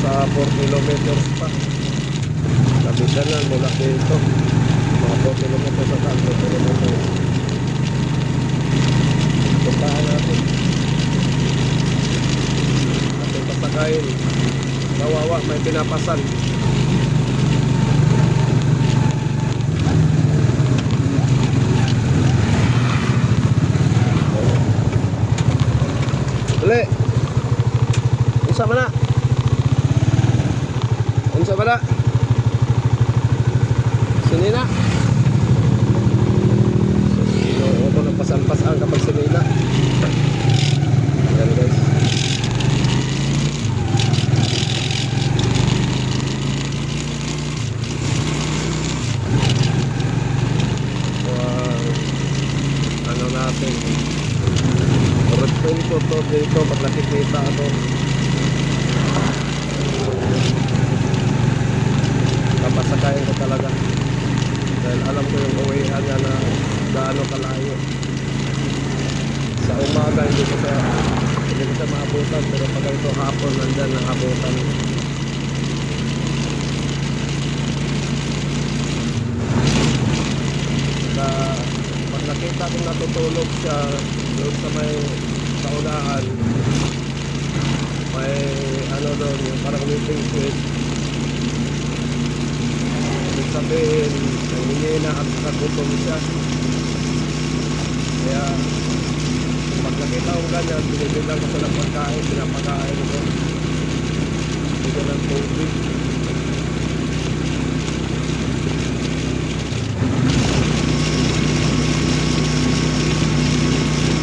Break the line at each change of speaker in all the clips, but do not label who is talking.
nasa 4 kilometers pa. Kabitanan mula dito. Mga 4 kilometers sa taas 4 kilometers. Puntahan natin. Ating pasakain kawawa may pinapasan Uli. Unsa man na? Sinina. Oo, ko nagpasan-pasan kapag sinina. Ayan guys. Wow. Ano natin? Responso to dito pag nakikita ako. Kapasakayin ko talaga. Dahil alam ko yung uwihan niya na gaano kalayo. Sa umaga hindi ko siya hindi ko siya maabutan pero pag ito hapon nandyan ang abutan. Na pag nakita kong natutulog siya doon sa may saunahan may ano doon parang meeting switch sabihin nangingina at nakagutom siya. Kaya pag nakita kong ganyan binibigyan ko siya ng pagkain pinapakain ko. Bigyan ng tubig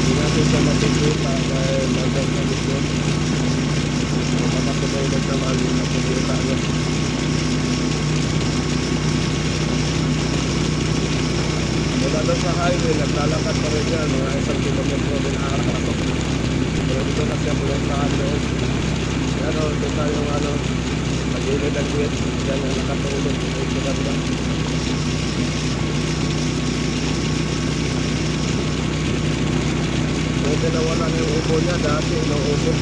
hindi natin siya makikita dahil nandun kami doon makakatulog naman makikita niya mula doon sa highway naglalakad pa rin yan mga isang kilometro din araw pero dito na siya mula sa loob ano doon tayo ano pag-ilid ang gate dyan ang nakatulog ito ganda Buti na wala na yung ubo niya dati inuubo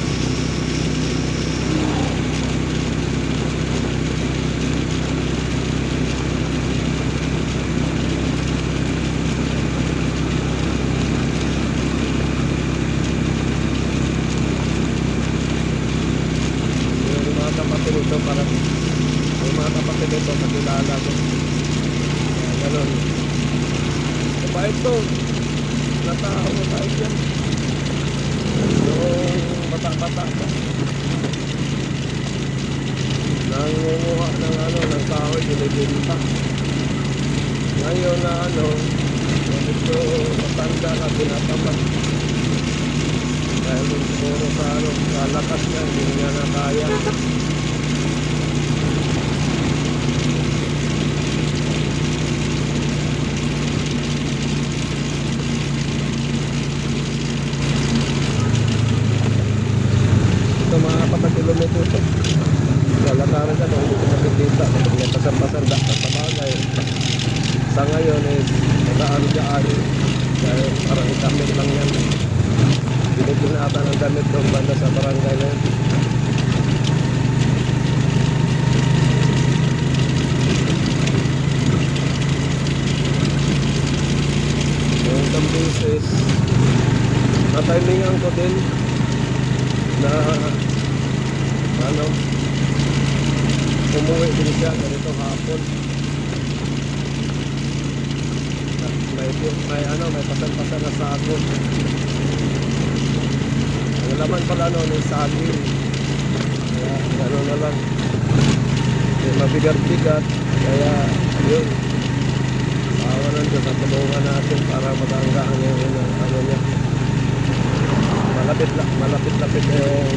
yung mga kapatid ito para yung mga kapatid ito kakilala ko. Ganun. Mabait to. Natao mabait yan. Yung bata-bata pa nangunguha ng ano ng kahoy binibinta. Ngayon na ano medyo matanda na pinatapat dahil puro sa ano sa lakas niya hindi niya na kaya ito mga kapatid kilometro ito lalakaran ka nung hindi ko nakikita kapag may pasan-pasan da sa bagay sa ngayon is nag-aan-gaan dahil parang itamit lang yan binigyan na ata ng damit doon banda sa barangay na yun yung beses na-timingan ko din na ano umuwi din siya ganito hapon At may, may ano may pasan-pasan na sago. Ang laman pala no ng saging. Kaya ano na lang. Mabigat-bigat. Kaya yun. Awa ng Diyos at tulungan natin para matanggaan yung ano, ano niya malapit la- malapit-lapit na yung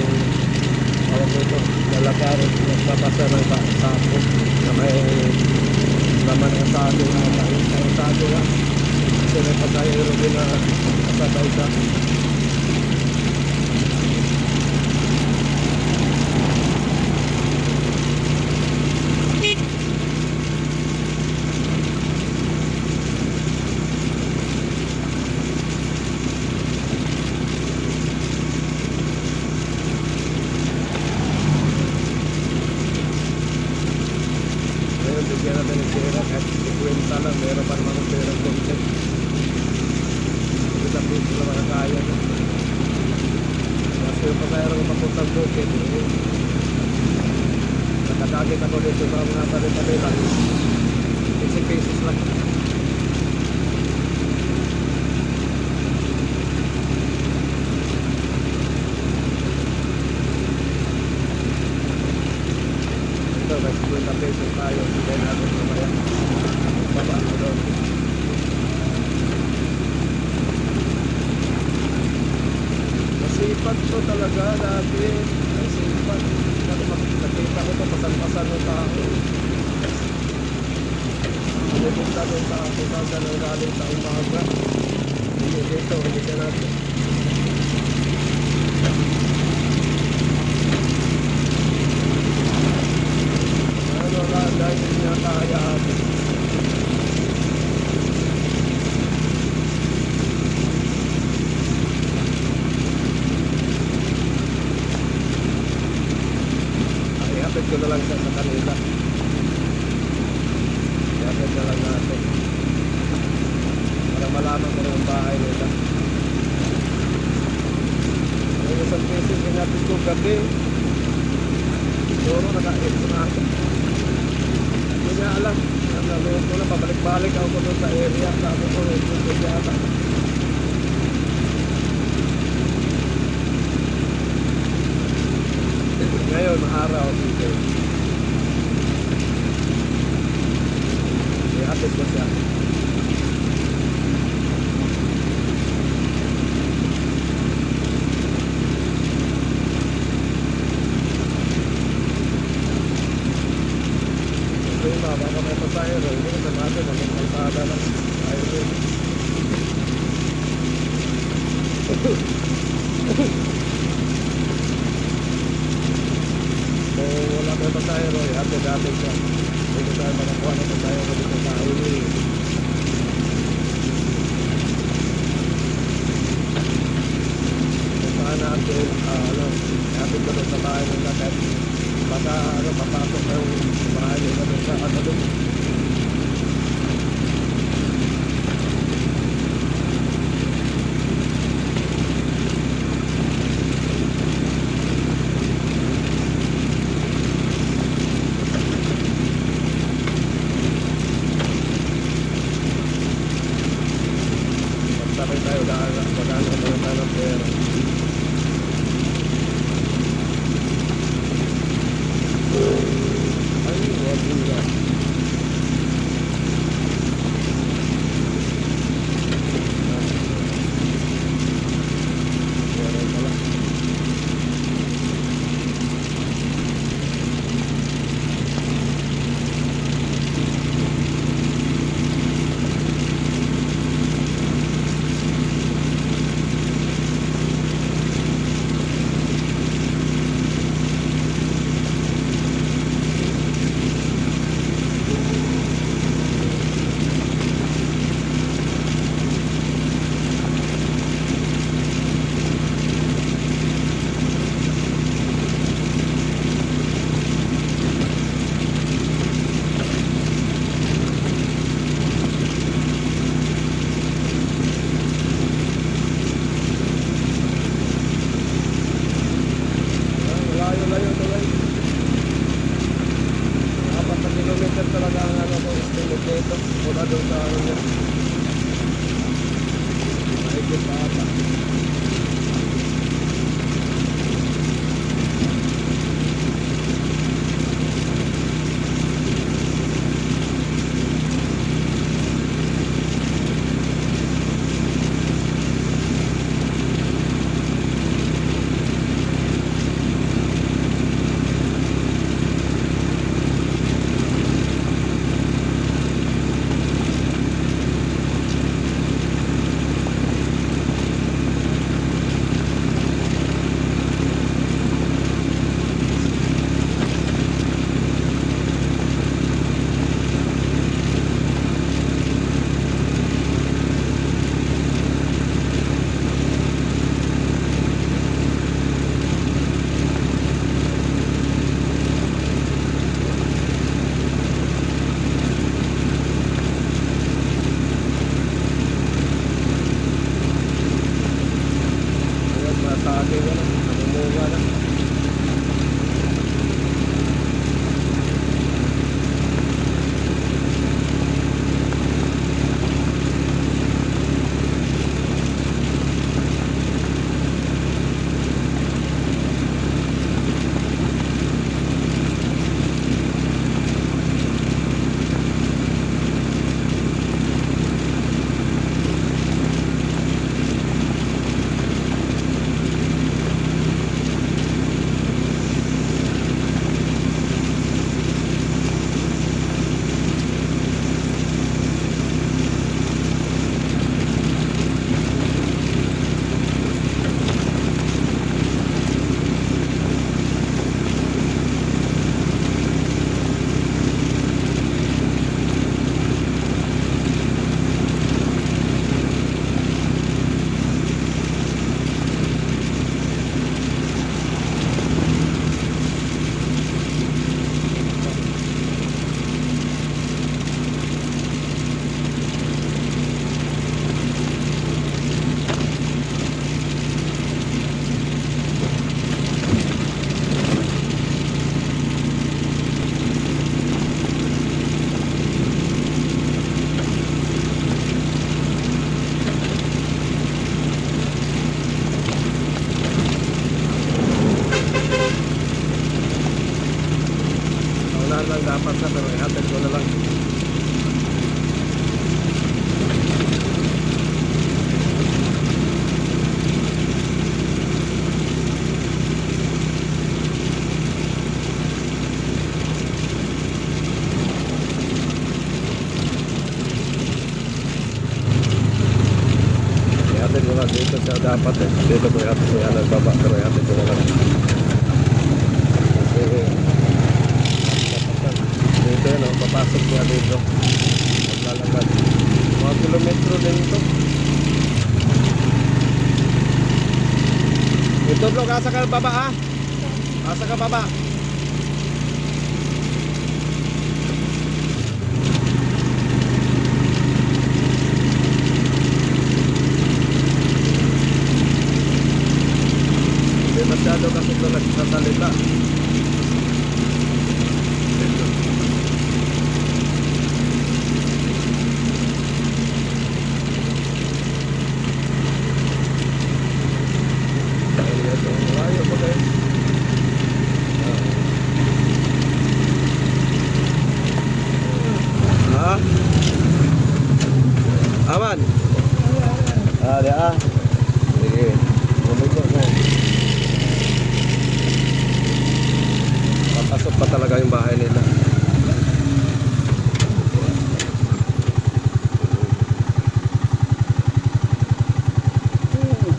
tawag nito lalakarin nagpapasa ng sa sako na may laman ng sako na ang sako na kasi may pasayero din na kasabay sa yung pasayro ko papuntang bukid. Eh, nakadagit ako dito sa mga tabi-tabi lang. 50 pesos lang. Ito, may 50 pesos tayo. Hindi natin mamaya. Baba ko doon. Masipag to talaga dati. Masipag. Nakita ko to pasan-pasan ng tao. Pinipunta doon sa pusaga ng galing sa umaga. Hindi dito, hindi ka natin. Ano nga, dahil niya kaya Ay, hapit ko na lang siya sa kanila. Hapit na lang natin. Para malaman ko na yung bahay nila. May isang beses pinapit ko gabi. Siguro naka-8 na ako. Alam. Nanonood ko na, pabalik-balik ako doon sa area. Sabi ko, ito ko yata. Ngayon, araw, sige. Ihatid ko siya. Pasahero. Hindi naman natin, ang kalsada lang. Yun. Kung wala tayong pasahero, ihatid natin siya. Hindi tayo makakuha ng pasahero dito sa highway. Puntahan natin, ah, ano, ko doon sa bahay dapat eh. Dito ko ihatid ko yan nagbaba pero ihatid ko na lang. Dito yun oh, papasok niya dito. Maglalakad. Mga kilometro din ito. Ito bro, asa ka baba ha? Asa ka baba? Hindi masyado kasi ito nagsasalita. Ayun, ito, Malayo pa guys. Ha? Aman? Ah, di ah. Sige. Bumiko mo. Papasok pa talaga yung bahay nila.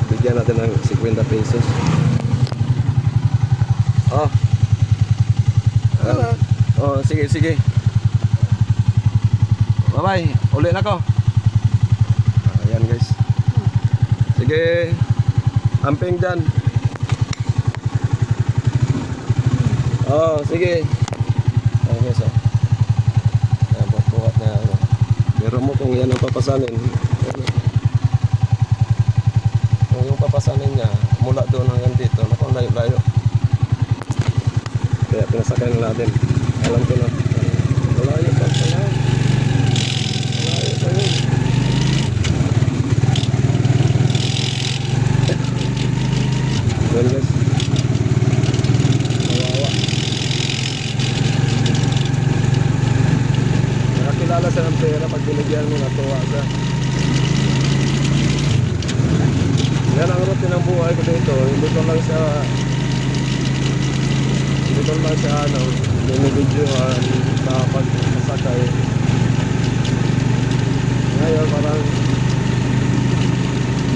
Bigyan natin ng 50 pesos. Oh. Ah. Oh, sige, sige. Bye-bye. Uli na ko. Ayan guys. Sige. Amping dyan. Oh, sige. Ayan guys oh. Ayan, buhat na ano. Biro mo kung yan ang papasanin. Ayan, oh. Kung yung papasanin niya, mula doon hanggang dito, naku, layo-layo. Kaya pinasakay na natin. Alam ko na. Malayo pa pala. Malayo pa yun. Well guys. Kawawa. Nakakilala siya ng pera pag binigyan mo natuwa siya. Yan ang routine ng buhay ko dito. Hindi ko lang siya hindi ko lang siya ano, binibidyohan kapag masakay. Ngayon parang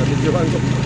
nabidyohan ko.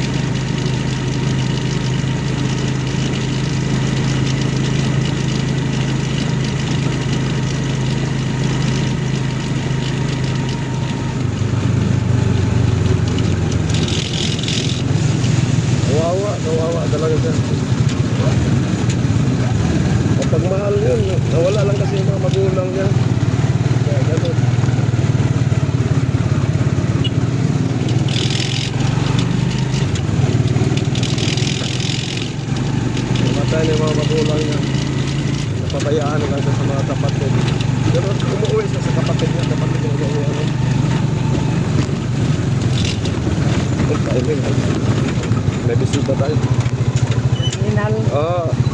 niya. Napabayaan na lang siya sa mga kapatid. Pero umuwi siya sa kapatid niya, kapatid niya umuwi ano. Ay, timing. May bisita tayo.
Inal.
Oo.